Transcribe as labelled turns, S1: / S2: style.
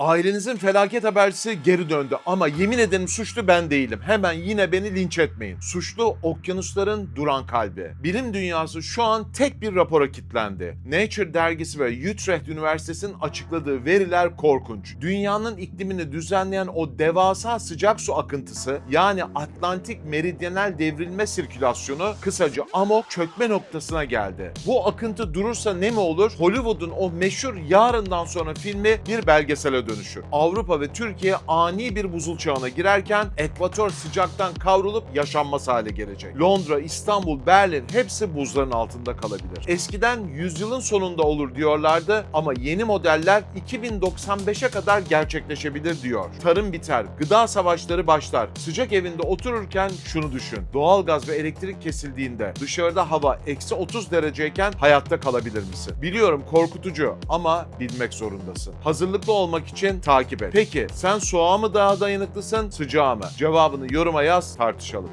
S1: Ailenizin felaket habercisi geri döndü ama yemin ederim suçlu ben değilim. Hemen yine beni linç etmeyin. Suçlu okyanusların duran kalbi. Bilim dünyası şu an tek bir rapora kilitlendi. Nature dergisi ve Utrecht Üniversitesi'nin açıkladığı veriler korkunç. Dünyanın iklimini düzenleyen o devasa sıcak su akıntısı yani Atlantik meridyenel devrilme sirkülasyonu kısaca amok çökme noktasına geldi. Bu akıntı durursa ne mi olur? Hollywood'un o meşhur Yarından sonra filmi bir belgesele dönüşür. Avrupa ve Türkiye ani bir buzul çağına girerken ekvator sıcaktan kavrulup yaşanmaz hale gelecek. Londra, İstanbul, Berlin hepsi buzların altında kalabilir. Eskiden yüzyılın sonunda olur diyorlardı ama yeni modeller 2095'e kadar gerçekleşebilir diyor. Tarım biter, gıda savaşları başlar. Sıcak evinde otururken şunu düşün. Doğalgaz ve elektrik kesildiğinde dışarıda hava eksi 30 dereceyken hayatta kalabilir misin? Biliyorum korkutucu ama bilmek zorundasın. Hazırlıklı olmak için takip et. Peki sen soğuğa mı daha dayanıklısın, sıcağa mı? Cevabını yoruma yaz, tartışalım.